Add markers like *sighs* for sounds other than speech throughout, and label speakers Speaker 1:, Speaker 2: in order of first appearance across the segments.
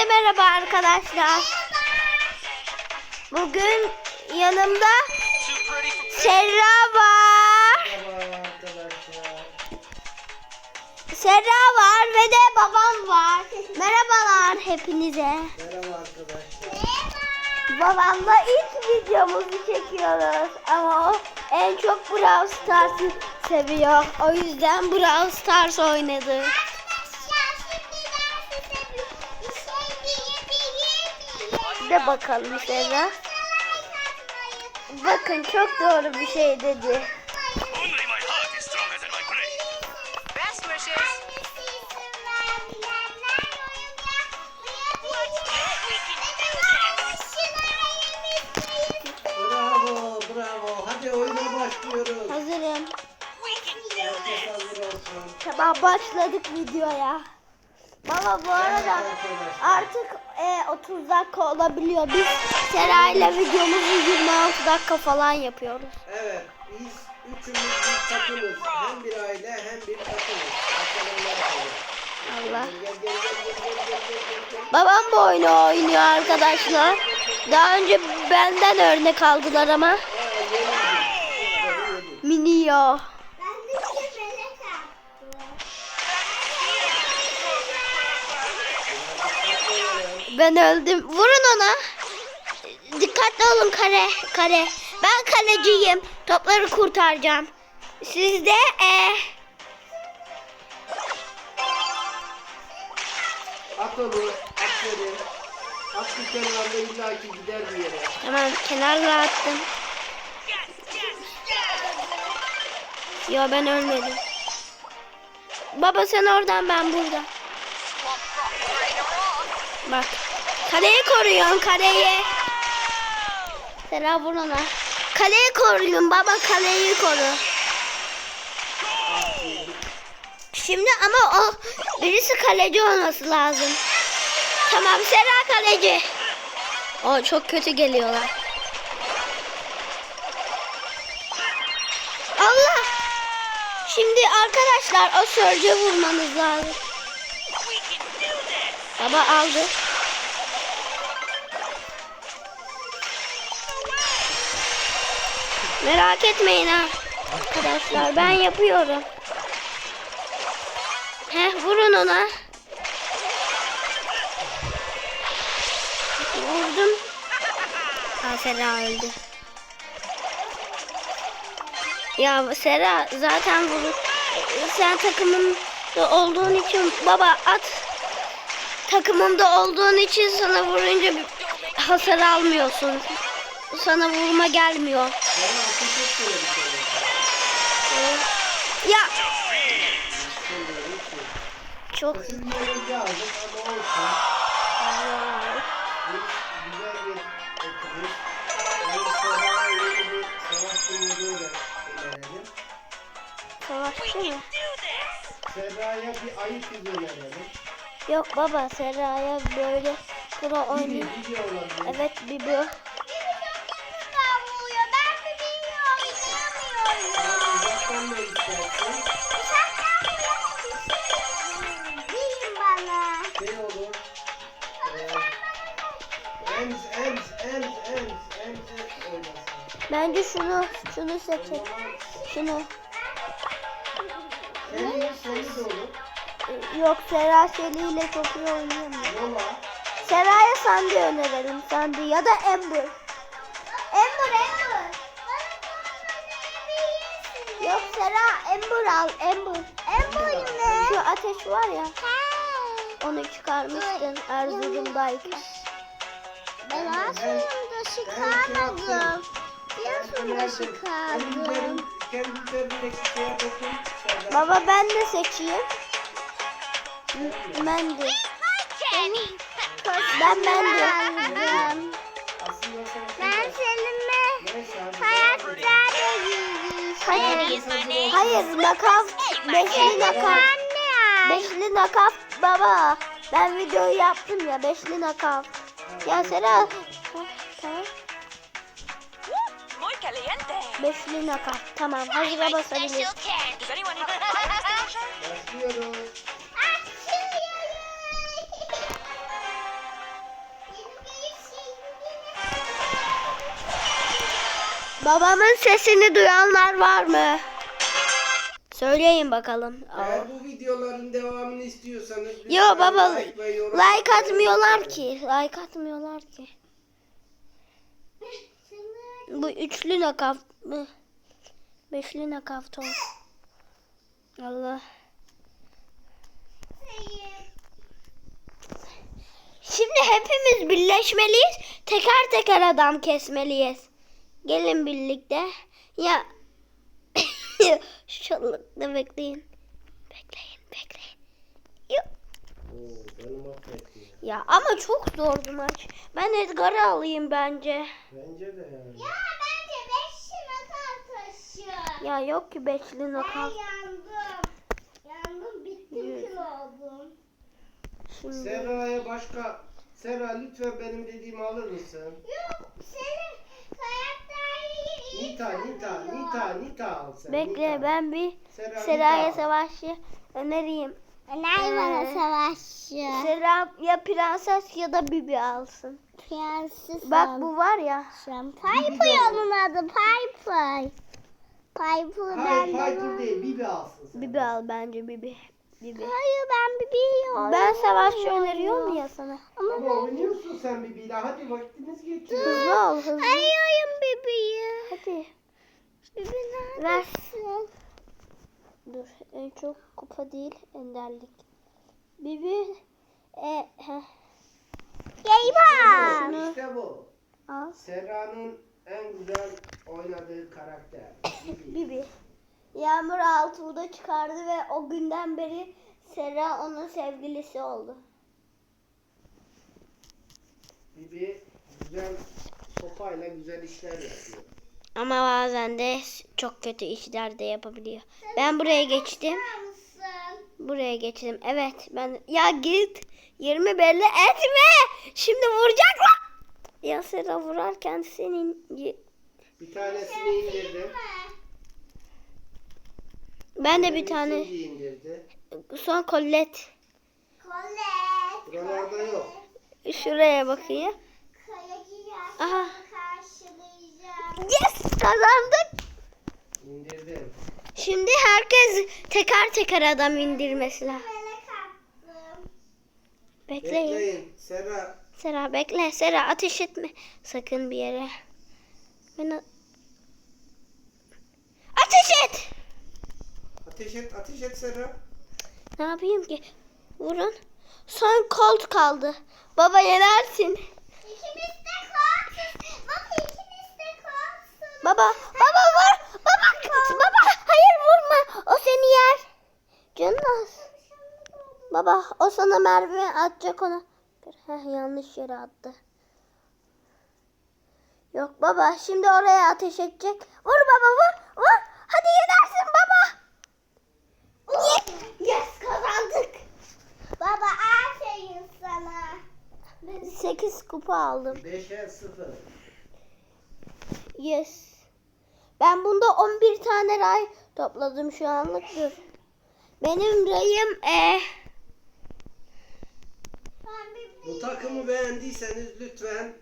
Speaker 1: Hepinize merhaba arkadaşlar. Bugün yanımda Serra var. Serra var ve de babam var. Merhabalar hepinize.
Speaker 2: Merhaba arkadaşlar.
Speaker 1: Babamla ilk videomuzu çekiyoruz. Ama o en çok Brawl Stars'ı seviyor. O yüzden Brawl Stars oynadı. De bakalım Serra. Bakın çok doğru bir şey dedi.
Speaker 2: Bravo, bravo. Hadi oyuna başlıyoruz.
Speaker 1: Hazırım.
Speaker 2: Herkes hazır olsun.
Speaker 1: Tamam başladık videoya. Baba bu arada artık e, 30 dakika olabiliyor. Biz Serayla videomuzu 26 dakika falan yapıyoruz.
Speaker 2: Evet. Biz üçümüz bir takımız. Hem bir aile hem bir takımız.
Speaker 1: Allah. Babam bu oyunu oynuyor arkadaşlar. Daha önce benden örnek aldılar ama.
Speaker 2: Şey. Şey.
Speaker 1: Miniyo. Ben öldüm. Vurun ona. Dikkatli olun kare. Kare. Ben kaleciyim. Topları kurtaracağım. Siz de e,
Speaker 2: At onu, at seni. At bir kenarda illaki gider bir yere.
Speaker 1: Tamam kenarla attım. Yo ben ölmedim. Baba sen oradan ben burada. Bak. Kaleyi koruyorsun kaleyi. Sera vur ona. Kaleyi koruyun baba kaleyi koru. Şimdi ama o birisi kaleci olması lazım. Tamam Sera kaleci. O çok kötü geliyorlar. Allah! Şimdi arkadaşlar o sörce vurmanız lazım. Baba aldı. Merak etmeyin ha. Arkadaşlar ben yapıyorum. Heh vurun ona. Vurdum. Ha Sera öldü. Ya Sera zaten vurur. Sen takımımda olduğun için baba at. Takımımda olduğun için sana vurunca hasar almıyorsun. Sana vurma gelmiyor. Ya. Çok. Savaşçı şey mı?
Speaker 2: Serra'ya bir ayı çizim verelim.
Speaker 1: Yok baba Serra'ya böyle pro
Speaker 2: oynayalım.
Speaker 1: Evet bir bu. Bence şunu şunu
Speaker 2: zaman
Speaker 1: Şunu. Yok Serra Şeli ile çok iyi oynayamıyor.
Speaker 2: Yola.
Speaker 1: Serra'ya Sandy önerelim. Sandy ya da Amber. Amber Amber. Yok Serra Amber al Amber. Amber ne? Şu ateş var ya. Onu çıkarmıştın Erzurum'dayken.
Speaker 2: Ben
Speaker 1: aslında
Speaker 2: çıkarmadım. Serra.
Speaker 1: Baba ben de seçeyim. Ben de. Ben ben de. Ben seninle
Speaker 2: hadi.
Speaker 1: Hayır. Hayır nakaf. Beşli nakaf. Beşli nakaf baba. Ben videoyu yaptım ya. Beşli nakaf. Ya Sera. Beşli nakap. Tamam. Hazıra basabiliriz.
Speaker 2: Başlıyoruz.
Speaker 1: Babamın sesini duyanlar var mı? Söyleyin bakalım.
Speaker 2: Eğer bu videoların devamını istiyorsanız
Speaker 1: Yo baba
Speaker 2: like,
Speaker 1: like atmıyorlar ki. Like atmıyorlar ki. bu üçlü nakap Beşli nakaf top. Allah. Şimdi hepimiz birleşmeliyiz. Teker teker adam kesmeliyiz. Gelin birlikte. Ya *coughs* şu çalılıkta bekleyin. Bekleyin, bekleyin. Yok. Ya ama çok zordu maç. Ben Edgar'ı alayım bence.
Speaker 2: Bence de yani.
Speaker 3: Ya bence 5 nakal taşı.
Speaker 1: Ya yok ki beşli
Speaker 3: Ben
Speaker 1: nakaf.
Speaker 3: yandım. Yandım bittim kül oldum.
Speaker 1: Şimdi.
Speaker 2: Serra'ya başka Serra lütfen benim dediğimi alır mısın?
Speaker 3: Yok senin iyi
Speaker 2: Nita, Nita. Nita, Nita al sen.
Speaker 1: Bekle
Speaker 2: Nita.
Speaker 1: ben bir
Speaker 2: Serra,
Speaker 1: Seraya
Speaker 2: Nita al.
Speaker 1: Savaşçı önereyim.
Speaker 3: Öner bana
Speaker 1: Ee,
Speaker 3: savaşçı.
Speaker 1: Sera ya prenses ya da Bibi alsın.
Speaker 3: Prenses
Speaker 1: Bak bu var ya.
Speaker 3: Piper onun adı Piper. Piper
Speaker 2: Hayır,
Speaker 3: ben
Speaker 2: Piper değil, Bibi alsın sen.
Speaker 1: Bibi al bence Bibi. Bibi.
Speaker 3: Hayır ben bir biliyorum.
Speaker 1: Ben savaşçı öneriyorum ya sana.
Speaker 3: Ama
Speaker 2: Ama oynuyorsun sen Bibi'yle. Hadi vaktimiz geçiyor.
Speaker 1: Hızlı ol hızlı.
Speaker 3: Arıyorum bebeği.
Speaker 1: Hadi.
Speaker 3: Bebe
Speaker 1: Ver.
Speaker 3: neredesin?
Speaker 1: Dur en çok kupa değil enderlik. Bibi. E, heh,
Speaker 3: Geyban.
Speaker 2: İşte bu.
Speaker 1: al.
Speaker 2: Serra'nın en güzel oynadığı karakter. *laughs* Bibi.
Speaker 1: Yağmur Altuğ'da çıkardı ve o günden beri Sera onun sevgilisi oldu.
Speaker 2: Bibi güzel sopayla güzel işler yapıyor.
Speaker 1: Ama bazen de çok kötü işler de yapabiliyor. Ben buraya geçtim. Buraya geçtim. Evet ben ya git. 20 belli etme. Şimdi vuracaklar. Ya Sera vurarken senin
Speaker 2: Bir tanesini indirdim.
Speaker 1: ben de bir tane
Speaker 2: indirdi.
Speaker 1: son kollet
Speaker 3: Colette.
Speaker 2: Buralarda yok.
Speaker 1: şuraya bakayım. Aha. Yes kazandık.
Speaker 2: İndirdim.
Speaker 1: Şimdi herkes teker teker adam indirmesi lazım. Bekleyin.
Speaker 2: Bekleyin. Serra
Speaker 1: Sera bekle. Sera ateş etme. Sakın bir yere. Ben ateş et.
Speaker 2: ateş et, ateş et Serra.
Speaker 1: Ne yapayım ki? Vurun. Son kolt kaldı. Baba yenersin.
Speaker 3: İkimiz de korksuz. Bak ikimiz de korksuz.
Speaker 1: Baba, baba vur. Baba, baba. Hayır vurma. O seni yer. Canım. Baba, o sana mermi atacak ona. Heh, yanlış yere attı. Yok baba, şimdi oraya ateş edecek. Vur baba, vur, vur. Hadi yenersin baba. Yes, yes kazandık.
Speaker 3: Baba aferin sana.
Speaker 1: 8 kupa aldım.
Speaker 2: 5'e 0.
Speaker 1: Yes. Ben bunda 11 tane ray topladım şu anlık dur. Benim rayım e
Speaker 3: Ben bir
Speaker 2: Bu takımı beğendiyseniz lütfen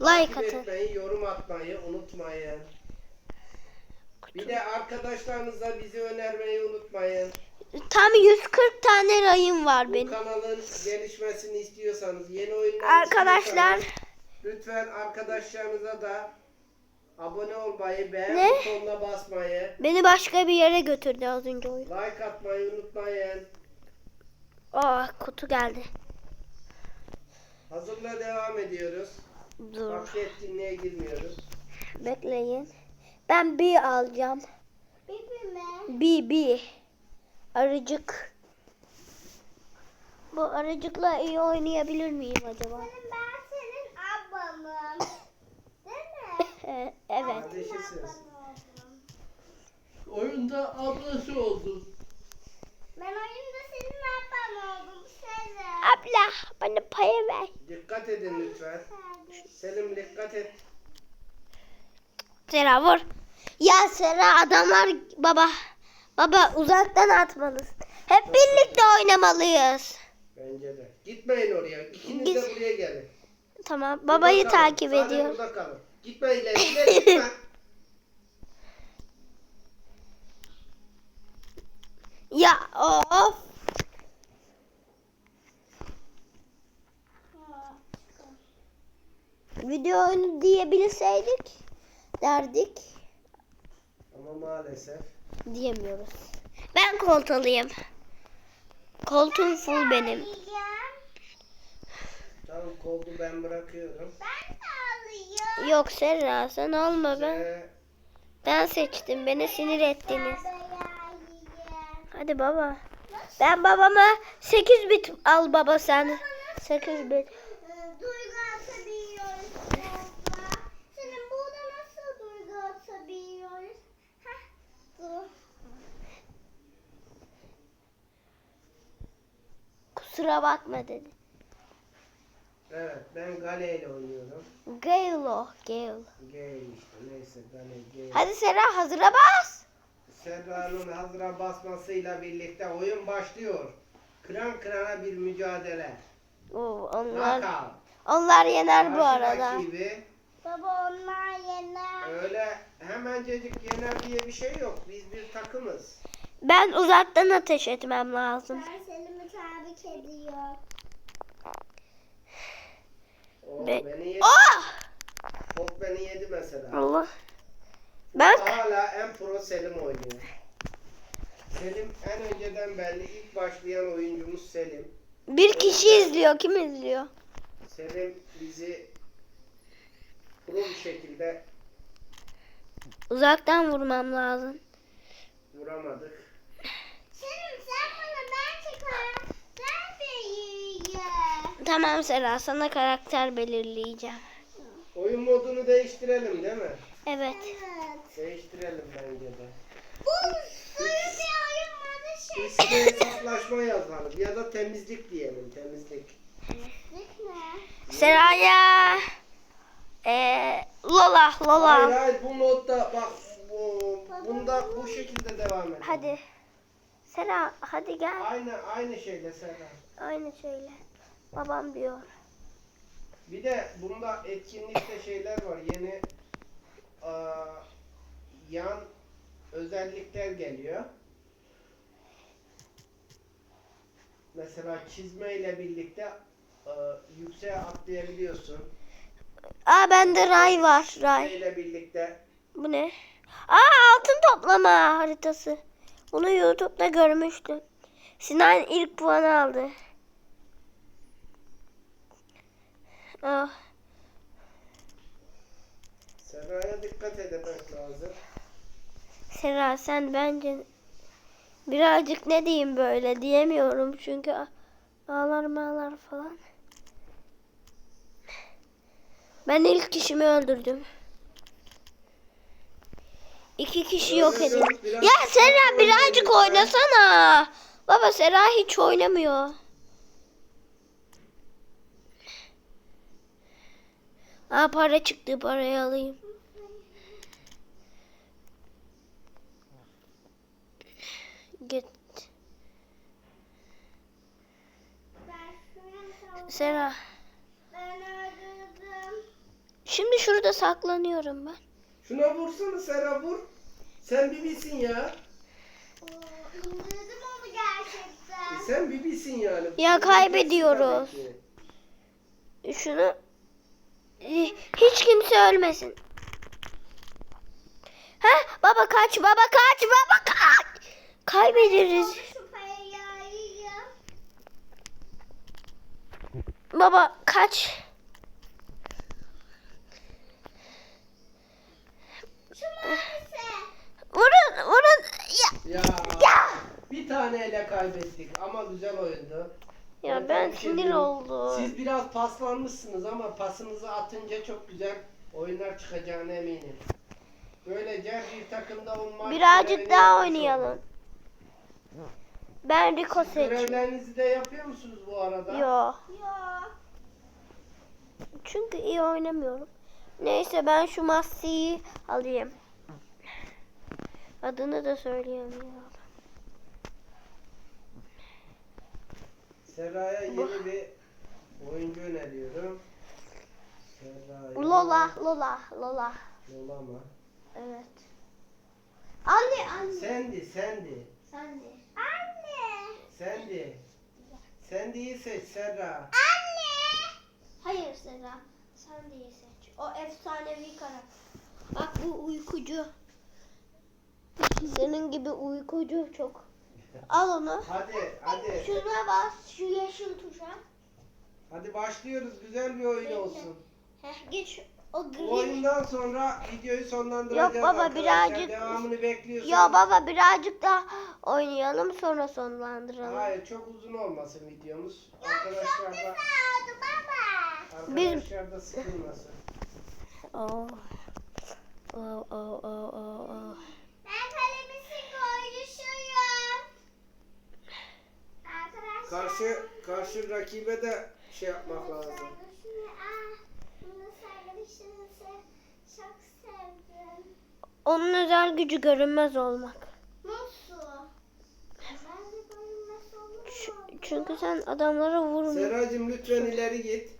Speaker 1: like atın.
Speaker 2: etmeyi, yorum atmayı unutmayın. Bir de arkadaşlarınızla bizi önermeyi unutmayın.
Speaker 1: Tam 140 tane rayım var
Speaker 2: Bu
Speaker 1: benim.
Speaker 2: kanalın gelişmesini istiyorsanız, yeni oyunlar
Speaker 1: Arkadaşlar
Speaker 2: istiyorsanız lütfen arkadaşlarınıza da abone olmayı, beğen
Speaker 1: Ne?
Speaker 2: butonuna basmayı,
Speaker 1: beni başka bir yere götürdü az önce oyun.
Speaker 2: like atmayı unutmayın.
Speaker 1: Aa kutu geldi.
Speaker 2: Hazırla devam ediyoruz.
Speaker 1: Dur
Speaker 2: Başka etkinliğe girmiyoruz.
Speaker 1: bekleyin. Ben bir alacağım.
Speaker 3: Bibi mi?
Speaker 1: Bir bir. Arıcık. Bu arıcıkla iyi oynayabilir miyim acaba?
Speaker 3: Ben senin ablanım. Değil mi? *laughs*
Speaker 1: Evet.
Speaker 2: Kardeşisiniz. Oyunda ablası oldu.
Speaker 3: Ben oyunda senin ablan oldum. Sezen.
Speaker 1: Abla bana paya ver.
Speaker 2: Dikkat edin lütfen. Selim dikkat et.
Speaker 1: Sera vur. Ya Sera adamlar baba. Baba uzaktan atmalısın. Hep birlikte oynamalıyız.
Speaker 2: Bence de. Gitmeyin oraya. İkiniz de
Speaker 1: Git.
Speaker 2: buraya gelin.
Speaker 1: Tamam babayı
Speaker 2: Burada kalın.
Speaker 1: takip
Speaker 2: Sadece
Speaker 1: ediyor.
Speaker 2: burada kalın. Gitme ileri. ileri *laughs* gitme.
Speaker 1: Ya of. Video oyunu diyebilseydik derdik.
Speaker 2: Ama maalesef
Speaker 1: Diyemiyoruz. Ben koltalıyım. Koltuğum full benim.
Speaker 3: Yiyeceğim.
Speaker 2: tam koldu ben bırakıyorum.
Speaker 3: Ben de alayım.
Speaker 1: Yok Serra sen alma ben.
Speaker 2: Ve
Speaker 1: Ben seçtim. Beni sinir ettiniz. Hadi baba. Ben babama 8 bit al baba sen. 8 bit.
Speaker 3: Ee, Duygu atabiliyoruz baba. Senin burada nasıl duygu atabiliyoruz? Heh, dur.
Speaker 1: Kusura bakma dedi.
Speaker 2: evet ben Gale ile oynuyorum.
Speaker 1: Gale Gale.
Speaker 2: Gale işte neyse Gale Gale.
Speaker 1: Hadi Serra hazıra bas.
Speaker 2: Serra'nın hazıra basmasıyla birlikte oyun başlıyor. Kıran kırana bir mücadele.
Speaker 1: Oo, onlar
Speaker 2: Knockout.
Speaker 1: onlar yener bu
Speaker 2: Karşı
Speaker 1: arada.
Speaker 2: rakibi
Speaker 3: Baba onlar yener.
Speaker 2: öyle hemencecik yener diye bir şey yok. Biz bir takımız.
Speaker 1: Ben uzaktan ateş etmem lazım.
Speaker 3: Ben seni tebrik ediyorum.
Speaker 2: O
Speaker 1: Be-
Speaker 2: beni yedi.
Speaker 1: Oh!
Speaker 2: Top beni yedi mesela.
Speaker 1: Allah. Ben
Speaker 2: Hala en pro Selim oynuyor. Selim en önceden belli ilk başlayan oyuncumuz Selim.
Speaker 1: bir kişi izliyor. Kim izliyor?
Speaker 2: Selim bizi pro bir şekilde
Speaker 1: Uzaktan vurmam lazım.
Speaker 2: vuramadık.
Speaker 3: Selim sen bana ben çıkar. Sen de yiyeceğim.
Speaker 1: Tamam Serra sana karakter belirleyeceğim.
Speaker 2: Oyun modunu değiştirelim değil mi?
Speaker 1: Evet.
Speaker 2: Değiştirelim bence de.
Speaker 3: Bu bir oyun modu şey.
Speaker 2: İsmi hesaplaşma yazalım ya da temizlik diyelim temizlik.
Speaker 3: Temizlik ne?
Speaker 1: Serra'ya eee Lola
Speaker 2: Hayır
Speaker 1: Lola.
Speaker 2: hayır bu modda bak bu, bunda bu şekilde devam edelim.
Speaker 1: Hadi. Serra hadi gel.
Speaker 2: Aynı aynı şeyle Serra.
Speaker 1: Aynı şeyle. Babam diyor.
Speaker 2: Bir de bunda etkinlikte şeyler var. Yeni yan özellikler geliyor. Mesela çizme ile birlikte yükseğe atlayabiliyorsun.
Speaker 1: Aa bende Ray var.
Speaker 2: Çizme
Speaker 1: Ray.
Speaker 2: ile birlikte
Speaker 1: Bu ne? Aa altın toplama haritası. Bunu YouTube'da görmüştüm. Sinan ilk puanı aldı. Ah,
Speaker 2: Serra'ya dikkat etmek lazım.
Speaker 1: Sera sen bence birazcık ne diyeyim böyle diyemiyorum çünkü ağlar mağlar falan. Ben ilk kişimi öldürdüm. İki kişi yok edin. Ya Sera birazcık oynasana. Baba Sera hiç oynamıyor. Aa para çıktı parayı alayım. Git. Sera. Şimdi şurada saklanıyorum ben.
Speaker 2: Şuna vursana Serra vur. Sen bibisin ya.
Speaker 3: İndirdim onu gerçekten.
Speaker 2: E sen bibisin yani.
Speaker 1: Ya kaybediyoruz. Şunu hiç kimse ölmesin. Ha baba kaç baba kaç baba kaç. Kaybederiz. Baba kaç. Vurun vurun. Ya,
Speaker 2: Ya,
Speaker 1: Ya!
Speaker 2: bir taneyle kaybettik ama güzel oyundu.
Speaker 1: Ya ben
Speaker 2: şey
Speaker 1: sinir oldum.
Speaker 2: Siz biraz paslanmışsınız ama pasınızı atınca çok güzel oyunlar çıkacağına eminim. Böylece bir takımda olmak
Speaker 1: Birazcık daha oynayalım. Ben Rico seçiyorum.
Speaker 2: Görevlerinizi de yapıyor musunuz bu arada?
Speaker 1: Yo.
Speaker 3: Ya.
Speaker 1: Çünkü iyi oynamıyorum. Neyse ben şu Massi'yi alayım. Adını da söyleyemiyorum.
Speaker 2: Serra'ya yeni bir oyuncu öneriyorum. Serra'ya...
Speaker 1: Lola, Lola, Lola.
Speaker 2: Lola mı?
Speaker 1: Evet. Anne, anne.
Speaker 2: Sandy, Sandy.
Speaker 1: Sen de.
Speaker 3: Anne.
Speaker 2: Sandy. Sandy'yi seç Serra.
Speaker 3: Anne.
Speaker 1: Hayır Serra. İyi seç. O efsanevi karakter. Bak bu uykucu. Senin gibi uykucu çok. Al onu.
Speaker 2: Hadi hadi.
Speaker 1: Şuna bas. Şu yeşil tuşa.
Speaker 2: Hadi başlıyoruz. Güzel bir oyun olsun.
Speaker 1: Heh, geç o
Speaker 2: Bu
Speaker 1: gri.
Speaker 2: oyundan sonra videoyu sonlandıracağız
Speaker 1: Yok baba,
Speaker 2: arkadaşlar.
Speaker 1: birazcık-
Speaker 2: Devamını bekliyorsanız.
Speaker 1: Ya baba birazcık daha oynayalım sonra sonlandıralım.
Speaker 2: Hayır çok uzun olmasın videomuz. Arkadaşlar da, arkadaşlar da sıkılmasın. *laughs*
Speaker 1: Oh. Oh, oh, oh, oh, oh.
Speaker 3: Ben kalemisi koymuşum. Arkadaşlar.
Speaker 2: Karşı karşı rakibe de şey yapmak lazım.
Speaker 3: Ah.
Speaker 1: Onun özel gücü görünmez olmak.
Speaker 3: Nasıl?
Speaker 1: Çünkü sen adamlara vurmuyorsun.
Speaker 2: Seracığım lütfen ileri git.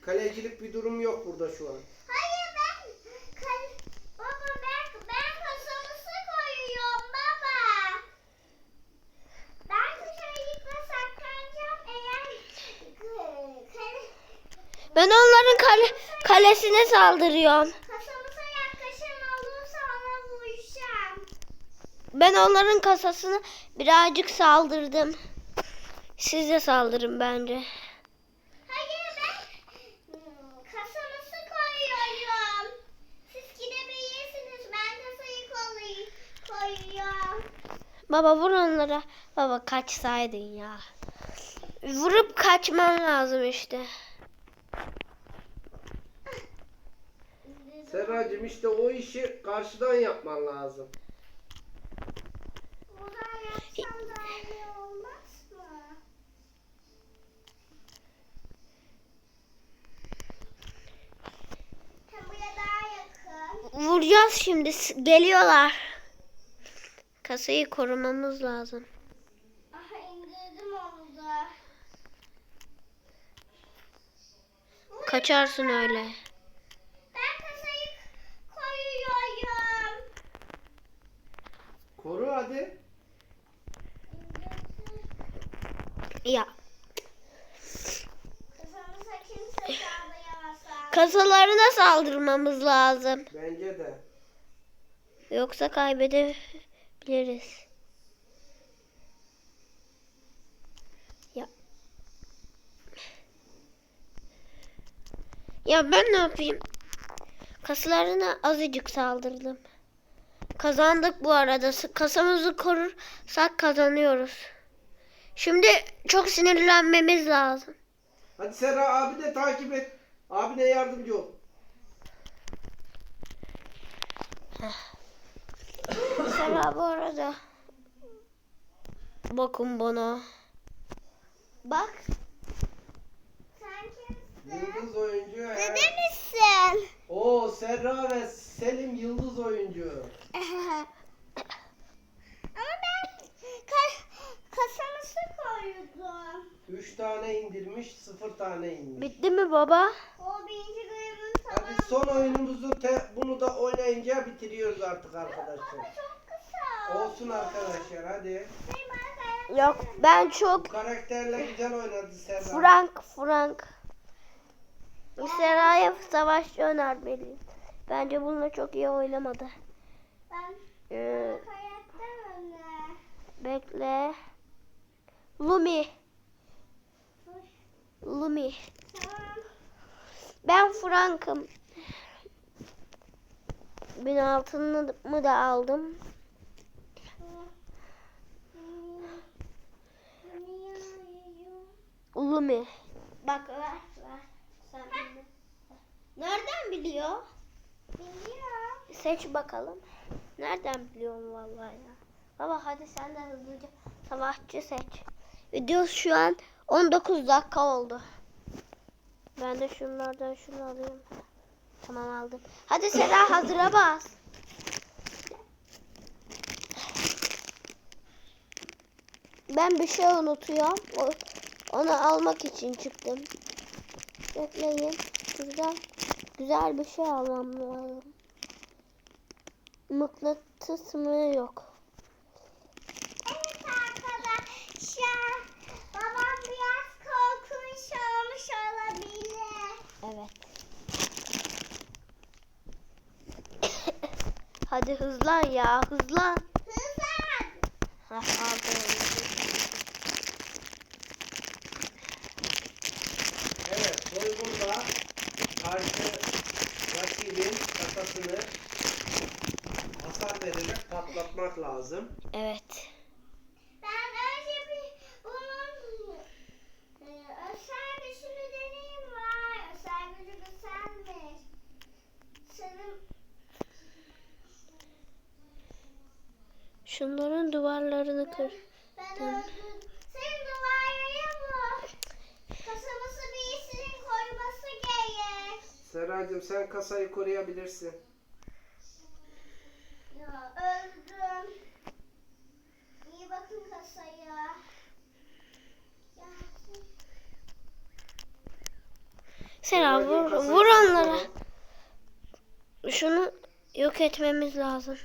Speaker 2: Kalecilik bir durum yok burada şu an.
Speaker 3: Hayır ben kal baba ben ben kasamızı koyuyorum baba. Ben köşelikle saklanacağım eğer kale,
Speaker 1: Ben onların kale- kalesine saldırıyorum.
Speaker 3: kasamıza yaklaşan olursa ona vuracağım.
Speaker 1: Ben onların kasasını birazcık saldırdım. Siz de saldırın bence.
Speaker 3: Hayır ben kasamızı koyuyorum. Siz gidebilirsiniz ben kasayı koy- koyuyorum.
Speaker 1: Baba vur onlara. Baba kaçsaydın ya. Vurup kaçman lazım işte.
Speaker 2: Seracığım işte o işi karşıdan yapman lazım.
Speaker 3: Buradan yapsam daha iyi olmaz mı? Hem buraya daha yakın.
Speaker 1: Vuracağız şimdi. S- Geliyorlar. Kasayı korumamız lazım.
Speaker 3: Aha indirdim onu da.
Speaker 1: Kaçarsın öyle.
Speaker 3: Ben kasayı koyuyorum.
Speaker 2: Koru hadi.
Speaker 1: Ya kasalarına saldırmamız lazım.
Speaker 2: Bence de.
Speaker 1: Yoksa kaybedebiliriz. Ya. Ya ben ne yapayım? Kasalarına azıcık saldırdım. Kazandık bu arada. Kasamızı korursak kazanıyoruz. Şimdi çok sinirlenmemiz lazım.
Speaker 2: Hadi Serra abi de takip et. Abine yardımcı ol. *sighs*
Speaker 1: Serra bu arada. Bakın bana. Bak.
Speaker 3: Sen kimsin?
Speaker 2: Yıldız oyuncu. he.
Speaker 3: Dede misin?
Speaker 2: Oo Serra ve Selim yıldız oyuncu.
Speaker 3: Ama ben ka- kasamızı koydum.
Speaker 2: 3 tane indirmiş, 0 tane inmiş.
Speaker 1: Bitti mi baba?
Speaker 3: O birinci görevin
Speaker 2: Hadi
Speaker 3: tamamı.
Speaker 2: son oyunumuzu te, bunu oynayınca bitiriyoruz artık arkadaşlar.
Speaker 3: Çok kısa.
Speaker 2: Olsun arkadaşlar hadi.
Speaker 1: Yok ben çok
Speaker 2: Bu karakterle güzel oynadı Serra.
Speaker 1: Frank Frank. Seraya savaşçı önermeliyim. Bence bununla çok iyi oynamadı.
Speaker 3: Ben
Speaker 1: Ee, bekle. Lumi. Lumi.
Speaker 3: Tamam.
Speaker 1: Ben Frank'ım. Bin altınımı da aldım. Lumi. Bak ver ver. Sen. Nereden biliyor?
Speaker 3: Biliyorum.
Speaker 1: Seç bakalım. Nereden biliyorum vallahi ya. Baba hadi sen de hızlıca savaşçı seç. Video şu an 19 dakika oldu. Ben de şunlardan şunu alayım. Tamam aldım. Hadi Sera hazıra bas. Ben bir şey unutuyorum. Onu almak için çıktım. Bekleyin. Güzel, güzel bir şey almam lazım. Mıknatıs mı yok?
Speaker 3: Evet arkadaşlar. Arkadaşlar babam biraz korkunç olmuş olabilir.
Speaker 1: Evet. Hadi hızlan ya hızlan.
Speaker 3: Hızlan.
Speaker 1: Aldım.
Speaker 2: Evet, soygunda karşı rakibin kasasını hasar vererek patlatmak lazım.
Speaker 1: Evet.
Speaker 3: Ben önce bir bunun e, özel gücünü deneyeyim var. Özel gücü güzelmiş. Senin
Speaker 1: Şunların duvarlarını kır.
Speaker 3: ben öldüm. Senin duvarlara bu. Kasamızı birisinin koyması gerek.
Speaker 2: Seracığım sen kasayı koruyabilirsin.
Speaker 3: Ya öldüm. İyi bakın kasaya. Ya,
Speaker 1: Sera vur, vur onlara. Şunu yok etmemiz lazım.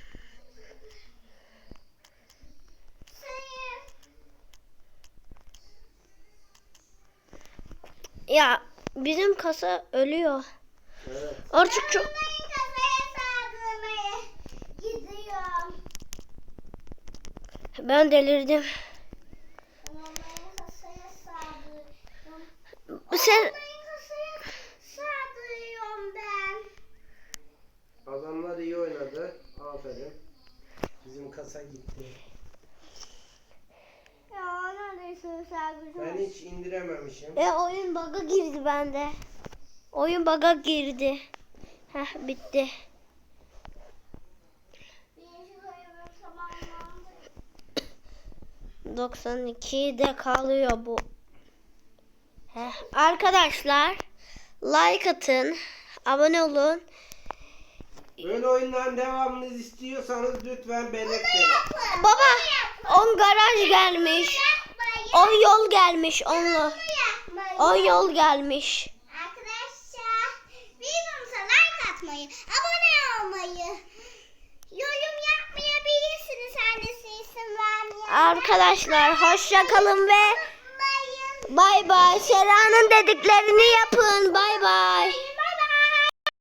Speaker 1: Ya bizim kasa ölüyor.
Speaker 2: Evet.
Speaker 1: Artık çok... Ben delirdim.
Speaker 3: Ben onların kasaya saldırıyorum.
Speaker 1: Sen
Speaker 3: Onların kasaya saldırıyorum ben.
Speaker 2: Adamlar iyi oynadı. Aferin. Bizim kasa gitti.
Speaker 3: Ya neredeyse saldırıyorum.
Speaker 2: Ben hiç indirememişim.
Speaker 1: e, oyun bug'a girdi bende. Oyun bug'a girdi. Heh bitti. 92'de kalıyor bu. Heh, arkadaşlar like atın, abone olun.
Speaker 2: Böyle oyunların devamını istiyorsanız lütfen belirtin.
Speaker 1: Baba, on garaj gelmiş. On yol gelmiş, onlu. On yol gelmiş.
Speaker 3: Arkadaşlar videomuza like atmayı, abone olmayı, yorum yapmayabilirsiniz annesi isim vermeyen.
Speaker 1: Arkadaşlar hoşça kalın ve bay bay. Sera'nın dediklerini yapın. Bay bay.